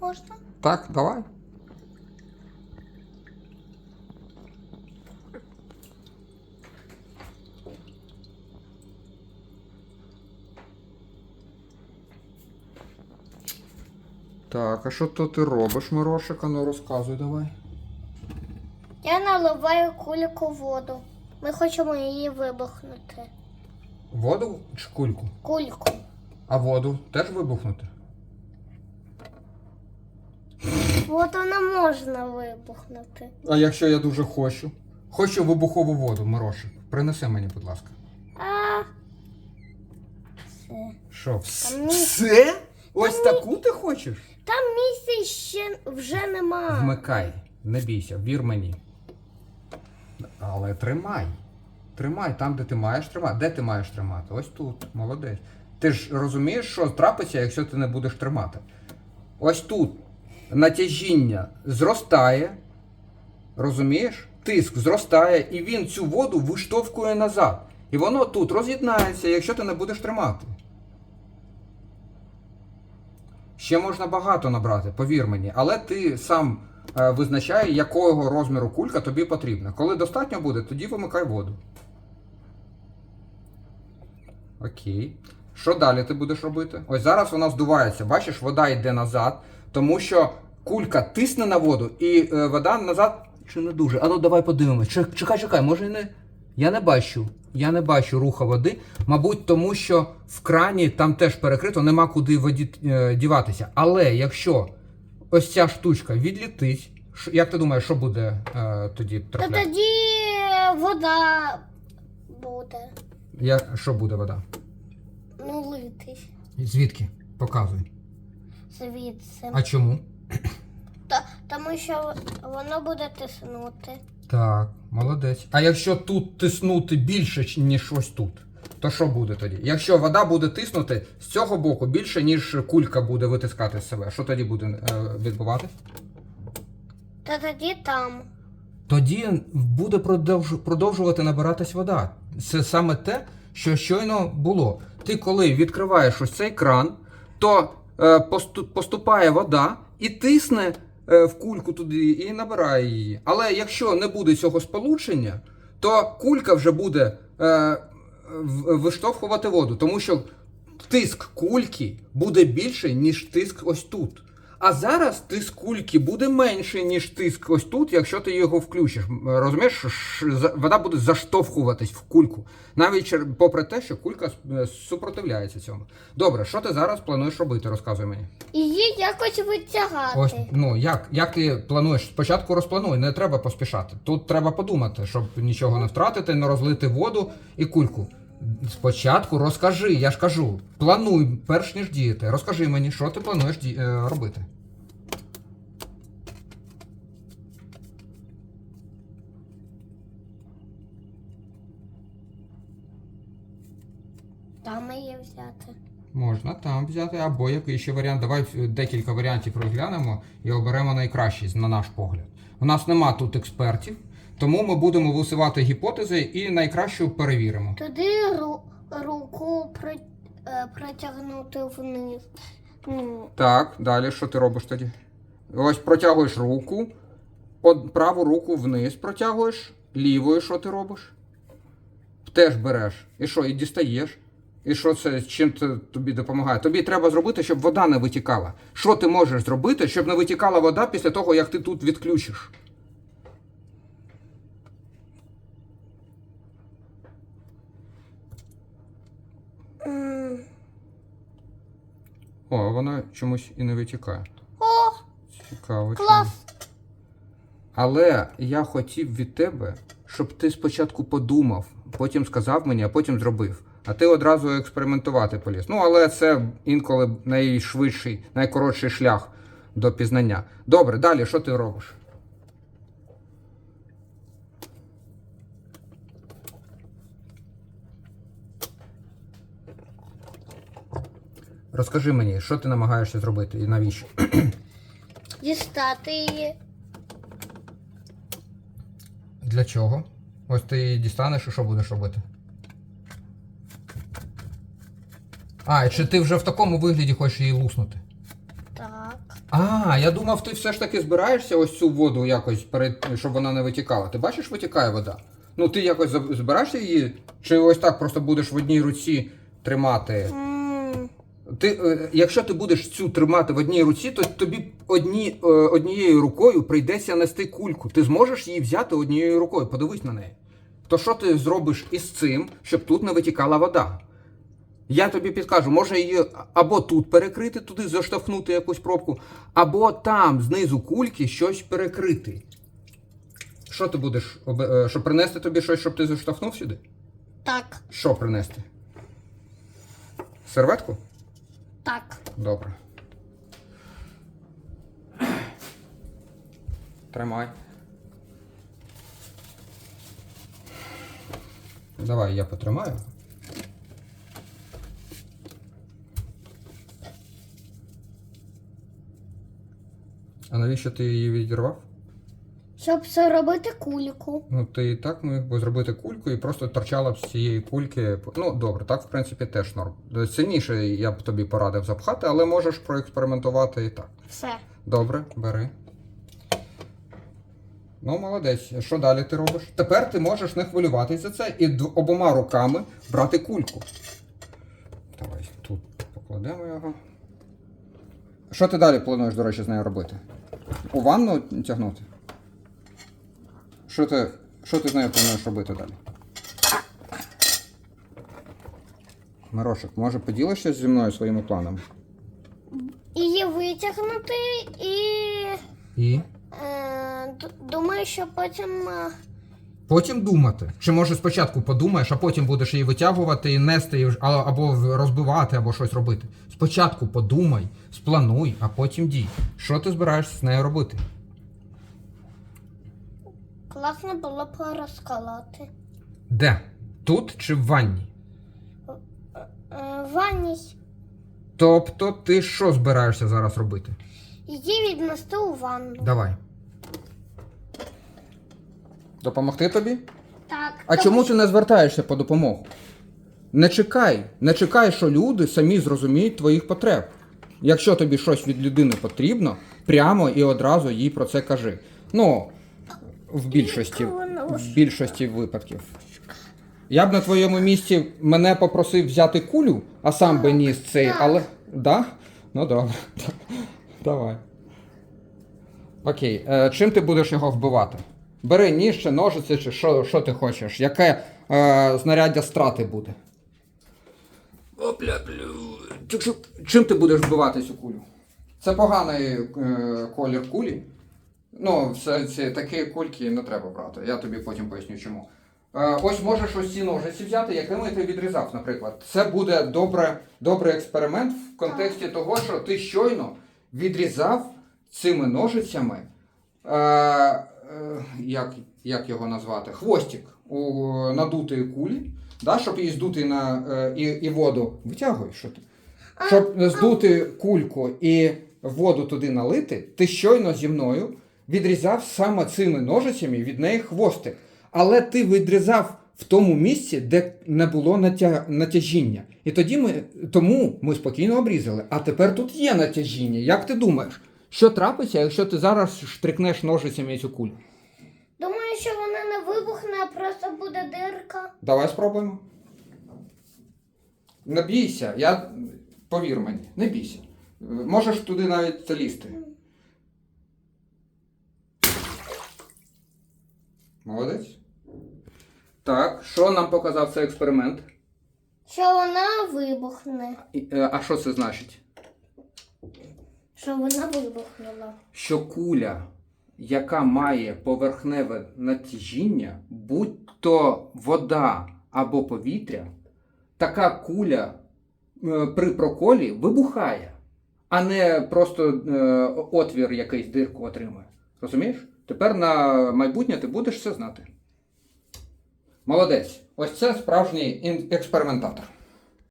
Можна? Так, давай. Так, а що то ти робиш, Мирошик? Ну розказуй давай. Я наливаю кульку воду. Ми хочемо її вибухнути. Воду чи кульку? Кульку. А воду теж вибухнути? Воду не можна вибухнути. А якщо я дуже хочу? Хочу вибухову воду, Мирошик. Принеси мені, будь ласка. А. Все. Що, вс- Та ні. все? Ось таку ти хочеш? Там місця ще вже нема. Вмикай, не бійся, вір мені. Але тримай. Тримай там, де ти маєш тримати. Де ти маєш тримати? Ось тут, молодець. Ти ж розумієш, що трапиться, якщо ти не будеш тримати. Ось тут натяжіння зростає. Розумієш? Тиск зростає, і він цю воду виштовхує назад. І воно тут роз'єднається, якщо ти не будеш тримати. Ще можна багато набрати, повір мені, але ти сам е, визначай, якого розміру кулька тобі потрібна. Коли достатньо буде, тоді вимикай воду. Окей. Що далі ти будеш робити? Ось зараз вона здувається. Бачиш, вода йде назад, тому що кулька тисне на воду, і е, вода назад. Чи не дуже? А ну давай подивимось. Чекай, чекай, може і не. Я не бачу. Я не бачу руха води. Мабуть, тому що в крані там теж перекрито, нема куди воді е, діватися. Але якщо ось ця штучка відлітить, ш- як ти думаєш, що буде е, тоді Та трапляти? тоді вода буде. Я, що буде вода? Ну, литись Звідки? Показуй. Звідси. А чому? Та, тому що воно буде тиснути. Так, молодець. А якщо тут тиснути більше, ніж ось тут, то що буде тоді? Якщо вода буде тиснути з цього боку більше, ніж кулька буде витискати з себе, що тоді буде е, відбуватись? Та тоді там. Тоді буде продовж- продовжувати набиратись вода. Це саме те, що щойно було. Ти коли відкриваєш ось цей кран, то поступає вода і тисне е, в кульку туди і набирає її. Але якщо не буде цього сполучення, то кулька вже буде е, виштовхувати воду, тому що тиск кульки буде більший, ніж тиск ось тут. А зараз тиск кульки буде менший, ніж тиск ось тут, якщо ти його включиш. Розумієш, вода буде заштовхуватись в кульку. Навіть попри те, що кулька е, супротивляється цьому. Добре, що ти зараз плануєш робити? Розказуй мені. Її якось витягати. Ось ну як, як ти плануєш? Спочатку розплануй, не треба поспішати. Тут треба подумати, щоб нічого не втратити, не розлити воду і кульку. Спочатку розкажи, я ж кажу, плануй, перш ніж діяти. Розкажи мені, що ти плануєш ді... е, робити. Там її взяти. Можна там взяти, або який ще варіант. Давай е, декілька варіантів розглянемо і оберемо найкращий, на наш погляд. У нас нема тут експертів, тому ми будемо висувати гіпотези і найкращу перевіримо. Туди ру, руку при, е, протягнути вниз. Ну, Так, далі що ти робиш тоді? Ось протягуєш руку, од, праву руку вниз протягуєш, лівою що ти робиш? Теж береш. І що, і дістаєш? І що це чим це тобі допомагає? Тобі треба зробити, щоб вода не витікала. Що ти можеш зробити, щоб не витікала вода після того, як ти тут відключиш? О, вона чомусь і не витікає. О, Цікаво. чому. клас! Але я хотів від тебе, щоб ти спочатку подумав, потім сказав мені, а потім зробив. А ти одразу експериментувати поліз. Ну, але це інколи найшвидший, найкоротший шлях до пізнання. Добре, далі що ти робиш? Розкажи мені, що ти намагаєшся зробити і навіщо? Дістати її. Для чого? Ось ти її дістанеш і що будеш робити? А, чи ти вже в такому вигляді хочеш її луснути? Так. А, я думав, ти все ж таки збираєшся ось цю воду якось перед, щоб вона не витікала. Ти бачиш, витікає вода? Ну ти якось збираєшся її? Чи ось так просто будеш в одній руці тримати? Ти, е, якщо ти будеш цю тримати в одній руці, то тобі одні, е, однією рукою прийдеться нести кульку. Ти зможеш її взяти однією рукою. Подивись на неї. То що ти зробиш із цим, щоб тут не витікала вода? Я тобі підкажу, може її або тут перекрити, туди заштовхнути якусь пробку, або там знизу кульки щось перекрити. Що ти будеш? е, Щоб принести тобі щось, щоб ти заштовхнув сюди? Так. Що принести? Серветку? Так. Добре. Тримай. Давай я потримаю. А навіщо ти її відірвав? Щоб зробити кульку. Ну, ти і так міг би зробити кульку і просто торчала б з цієї кульки. Ну, добре, так, в принципі, теж норм. Сильніше я б тобі порадив запхати, але можеш проекспериментувати і так. Все. Добре, бери. Ну, молодець. Що далі ти робиш? Тепер ти можеш не хвилюватися за це і обома руками брати кульку. Давай тут покладемо його. Що ти далі плануєш, до речі, з нею робити? У ванну тягнути? Що ти, що ти з нею плануєш робити далі? Мирошик, може поділишся зі мною своїми планами? Її витягнути і. І? Е, д- думаю, що потім. е, Потім думати. Чи може спочатку подумаєш, а потім будеш її витягувати і нести, і вже- а- або розбивати, або щось робити. Спочатку подумай, сплануй, а потім дій. Що ти збираєшся з нею робити? Класно було б розколоти. Де? Тут чи в ванні? Е, ванній. Тобто ти що збираєшся зараз робити? Її віднести у ванну. Давай. Допомогти тобі? Так. А тому чому ти не звертаєшся по допомогу? Не чекай, не чекай, що люди самі зрозуміють твоїх потреб. Якщо тобі щось від людини потрібно, прямо і одразу їй про це кажи. Ну, в більшості, в більшості випадків. Я б на твоєму місці мене попросив взяти кулю, а сам би ніс цей, але. Да? Ну добре. Давай. Окей, е, чим ти будеш його вбивати? Бери ніж чи ножиці, чи що, що ти хочеш? Яке е, знаряддя страти буде? Чим ти будеш вбивати цю кулю? Це поганий е, колір кулі. Ну, все ці такі кульки не треба брати. Я тобі потім поясню чому. Е, ось можеш ось ці ножиці взяти, якими ти відрізав, наприклад. Це буде добре, добрий експеримент в контексті того, що ти щойно відрізав цими ножицями. Е, е, як, як його назвати? Хвостик у надутої кулі, да, щоб її здути на е, і, і воду. Витягуй, що ти? Щоб здути кульку і воду туди налити, ти щойно зі мною відрізав саме цими ножицями від неї хвостик. Але ти відрізав в тому місці, де не було натя... натяжіння. І тоді ми тому ми спокійно обрізали. А тепер тут є натяжіння. Як ти думаєш, що трапиться, якщо ти зараз штрикнеш ножицями цю кулю? Думаю, що вона не вибухне, а просто буде дирка. Давай спробуємо. Не бійся, я повір мені, не бійся. Е, Можеш туди навіть залізти. Молодець. Так, що нам показав цей експеримент? Що вона вибухне. І, е, А що це значить? Що вона вибухнула. Що куля, яка має поверхневе натяжіння, будь то вода або повітря, така куля е, при проколі вибухає, а не просто е, отвір якийсь дирку отримує. Розумієш? Тепер на майбутнє ти будеш все знати. Молодець. Ось це справжній експериментатор.